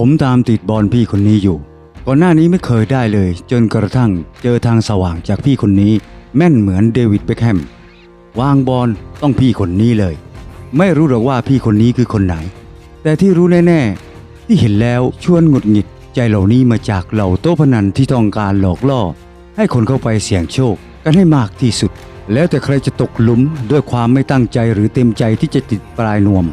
ผมตามติดบอลพี่คนนี้อยู่ ก่อนหน้านี้ไม่เคยได้เลย จนกระทั่งเจอทางสว่างจากพี่คนนี้ แม่นเหมือนเดวิดเบคแฮมวางบอลต้องพี่คนนี้เลย ไม่รู้หรอกว่าพี่คนนี้คือคนไหน แต่ที่รู้แน่ๆ ที่เห็นแล้วชวนหงุดหงิดใจเหล่านี้มาจากเหล่าโต๊ะพนันที่ต้องการหลอกล่อ ให้คนเข้าไปเสี่ยงโชคกันให้มากที่สุด แล้วแต่ใครจะตกหลุมด้วยความไม่ตั้งใจหรือเต็มใจที่จะติดปลายนวม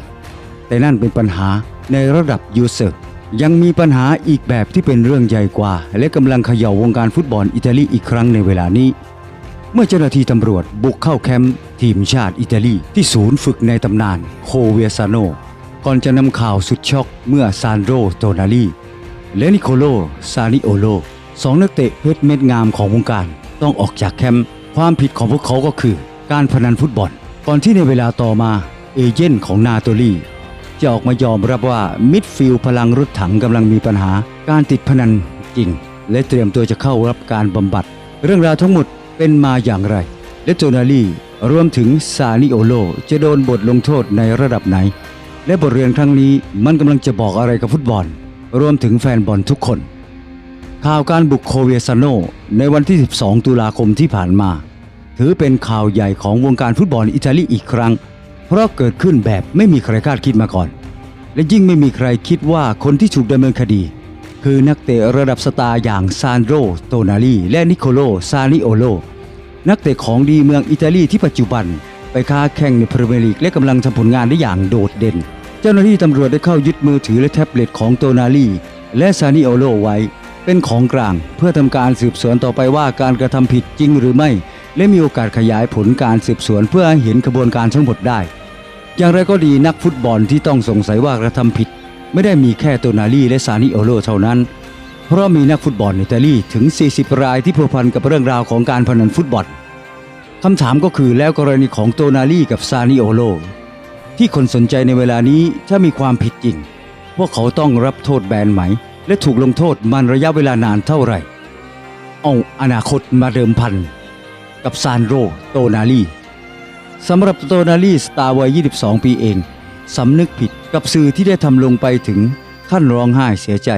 แต่นั่นเป็นปัญหาในระดับยูเซอร์ ยังมีปัญหาอีกแบบที่เป็นเรื่องใหญ่กว่า และกำลังเขย่าวงการฟุตบอลอิตาลีอีกครั้งในเวลานี้ เมื่อเจ้าหน้าที่ตำรวจบุกเข้าแคมป์ทีมชาติอิตาลีที่ศูนย์ฝึกในตำนานโคเวซาโนก่อนจะนำข่าวสุดช็อกเมื่อซานโดโตนาลีและนิโคโลซานิโอโลสองนักเตะเพชรเม็ดงามของวงการ ต้องออกจากแคมป์ความผิดของพวกเขาก็คือ การพนันฟุตบอล ก่อนที่ในเวลาต่อมาเอเจนต์ของนาโตลี จะออกมายอมรับว่ามิดฟิลพลังรถถังกำลังมีปัญหาการติดพนันจริง และเตรียมตัวจะเข้ารับการบำบัด เรื่องราวทั้งหมดเป็นมาอย่างไร และโจนาลีรวมถึงซานิโอโลจะโดนบทลงโทษในระดับไหน และบทเรียนครั้งนี้มันกำลังจะบอกอะไรกับฟุตบอล รวมถึงแฟนบอลทุกคน ข่าวการบุกโคเวซาโนในวันที่ 12 ตุลาคมที่ผ่านมา ถือเป็นข่าวใหญ่ของวงการฟุตบอลอิตาลีอีกครั้ง ราะเกิดขึ้นแบบไม่มีใครคาดคิดมาก่อน และยิ่งไม่มีใครคิดว่าคนที่ถูกดำเนินคดี คือนักเตะระดับสตาร์อย่างซานโดโตนาลีและนิโคโลซานิโอโลนักเตะของดีเมืองอิตาลีที่ปัจจุบัน ไปค้าแข่งในพรีเมียร์ลีกและกำลังทำผลงานได้อย่างโดดเด่น เจ้าหน้าที่ตำรวจได้เข้ายึดมือถือและแท็บเล็ตของโตนาลีและซานิโอโลไว้ เป็นของกลาง เพื่อทำการสืบสวนต่อไปว่าการกระทำผิดจริงหรือไม่ และมีโอกาสขยายผลการสืบสวนเพื่อให้เห็นกระบวนการทั้งหมดได้ อย่างไรก็ดีนักฟุตบอลที่ต้องสงสัยว่ากระทำผิด ไม่ได้มีแค่โตนาลีและซานิโอโลเท่านั้น เพราะมีนักฟุตบอลอิตาลีถึง 40 รายที่พัวพันกับเรื่องราวของการพนันฟุตบอลคำถามก็คือแล้วกรณีของโตนาลีกับซานิโอโลที่คนสนใจในเวลานี้ถ้ามีความผิดจริงพวกเขาต้องรับโทษแบนไหม และถูกลงโทษมันระยะเวลานานเท่าไหร่ เอาอนาคตมาเดิมพัน กับซานโรโตนาลี สำหรับโตนาลีสตาร์วัย 22 ปีเอง สำนึกผิดกับสื่อที่ได้ทำลงไปถึงขั้นร้องไห้เสียใจ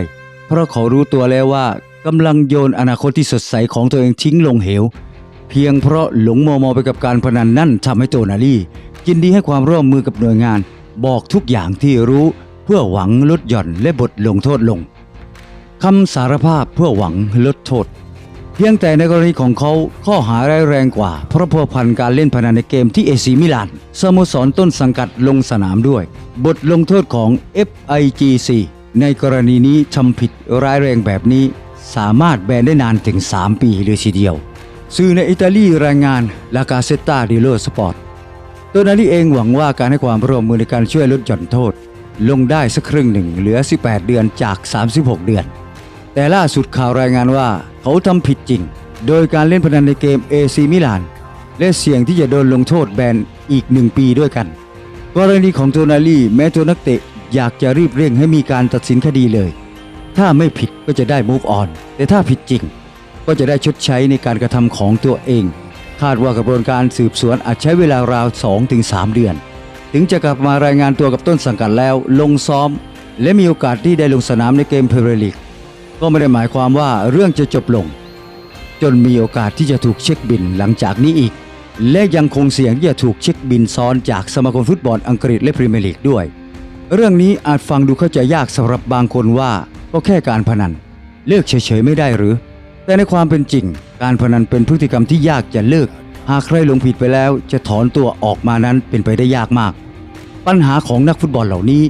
เพราะเขารู้ตัวแล้วว่ากำลังโยนอนาคตที่สดใสของตัวเองทิ้งลงเหว เพียงเพราะหลงมอมอไปกับการพนันนั่นทำให้โตนาลียินดีให้ความร่วมมือกับหน่วยงาน บอกทุกอย่างที่รู้เพื่อหวังลดหย่อนและบทลงโทษลงคำสารภาพเพื่อหวังลดโทษ เพียงแต่ในกรณีของเขาข้อหาร้ายแรงกว่า เพราะพัวพันการเล่นพนันในเกมที่เอซีมิลานสโมสรต้นสังกัดลงสนามด้วย บทลงโทษของ FIGC ในกรณีนี้ทำผิดร้ายแรงแบบนี้ สามารถแบนได้นานถึง 3 ปีเลยทีเดียว สื่อในอิตาลีรายงานลากาเซตตาดิโลสปอร์ตตัวนาลีเองหวังว่าการให้ความร่วมมือในการช่วยลดหย่อนโทษ ลงได้สักครึ่งหนึ่งเหลือ 18 เดือนจาก 36 เดือน แต่ล่าสุดข่าวรายงานว่าเขาทำผิดจริง โดยการเล่นพนันในเกมเอซีมิลาน และเสี่ยงที่จะโดนลงโทษแบนอีกหนึ่งปีด้วยกัน กรณีของโตนาลีแม้ตัวนักเตะอยากจะรีบเร่งให้มีการตัดสินคดีเลย ถ้าไม่ผิดก็จะได้ move on แต่ถ้าผิดจริง ก็จะได้ชดใช้ในการกระทำของตัวเอง คาดว่ากระบวนการสืบสวนอาจใช้เวลาราว 2-3 เดือน ถึงจะกลับมารายงานตัวกับต้นสังกัดแล้วลงซ้อม และมีโอกาสที่ได้ลงสนามในเกมเพเรลีก ก็ไม่ได้หมายความว่าเรื่องจะจบลง จนมีโอกาสที่จะถูกเช็คบินหลังจากนี้อีก และยังคงเสี่ยงที่จะถูกเช็คบินซ้อนจากสมาคมฟุตบอลอังกฤษและพรีเมียร์ลีกด้วย เรื่องนี้อาจฟังดูเข้าใจยากสำหรับบางคนว่าก็แค่การพนัน เลิกเฉยๆไม่ได้หรือ แต่ในความเป็นจริง การพนันเป็นพฤติกรรมที่ยากจะเลิก หากใครลงผิดไปแล้วจะถอนตัวออกมานั้นเป็นไปได้ยากมาก ปัญหาของนักฟุตบอลเหล่านี้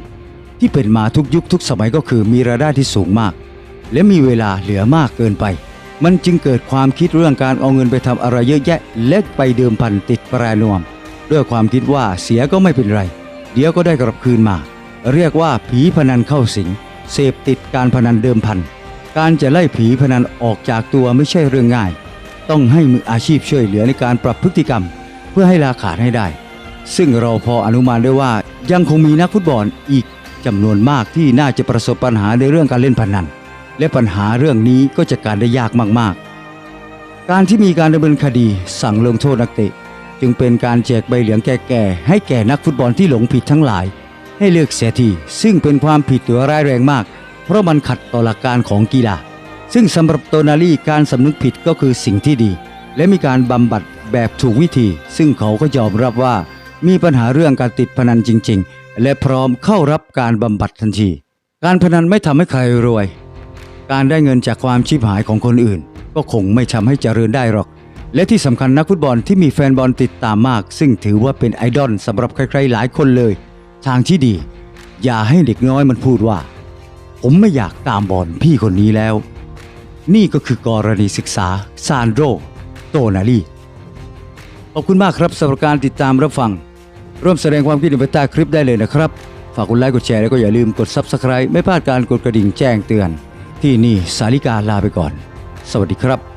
ที่เป็นมาทุกยุคทุกสมัยก็คือมีรายได้ที่สูงมาก และมีเวลาเหลือมากเกินไป มันจึงเกิดความคิดเรื่องการเอาเงินไปทำอะไรเยอะแยะและไปเดิมพันติดปลายนวม ด้วยความคิดว่าเสียก็ไม่เป็นไร เดี๋ยวก็ได้กลับคืนมา เรียกว่าผีพนันเข้าสิง เสพติดการพนันเดิมพัน การจะไล่ผีพนันออกจากตัวไม่ใช่เรื่องง่าย ต้องให้มืออาชีพช่วยเหลือในการปรับพฤติกรรม เพื่อให้ลาขาดให้ได้ ซึ่งเราพออนุมานได้ว่ายังคงมีนักฟุตบอลอีกจำนวนมากที่น่าจะประสบปัญหาในเรื่องการเล่นพนัน และปัญหาเรื่องนี้ก็จะการได้ยากมากๆ การที่มีการดำเนินคดีสั่งลงโทษนักเตะ จึงเป็นการแจกใบเหลืองแก่ๆให้แก่นักฟุตบอลที่หลงผิดทั้งหลาย ให้เลิกเสียทีซึ่งเป็นความผิดตัวร้ายแรงมาก เพราะมันขัดต่อหลักการของกีฬาซึ่งสำหรับโตนาลีการสำนึกผิดก็คือสิ่งที่ดี และมีการบำบัดแบบถูกวิธี ซึ่งเขาก็ยอมรับว่ามีปัญหาเรื่องการติดพนันจริง ๆ และพร้อมเข้ารับการบำบัดทันที การพนันไม่ทำให้ใครรวย การได้เงินจากความชีพหายของคนอื่น ก็คงไม่ทำให้เจริญได้หรอก และที่สำคัญนักฟุตบอลที่มีแฟนบอลติดตามมาก ซึ่งถือว่าเป็นไอดอลสำหรับใครๆหลายคนเลย ทางที่ดี อย่าให้เด็กน้อยมันพูดว่า ผมไม่อยากตามบอลพี่คนนี้แล้ว นี่ก็คือกรณีศึกษาซานโดโตนาลีขอบคุณมากครับสำหรับการติดตามรับฟัง ร่วมแสดงความคิดเห็นไปใต้คลิปได้เลยนะครับ ฝากกดไลค์กดแชร์แล้วก็อย่าลืมกด Subscribe ไม่พลาดการกดกระดิ่งแจ้งเตือน ที่นี่สาริกาลาไปก่อน สวัสดีครับ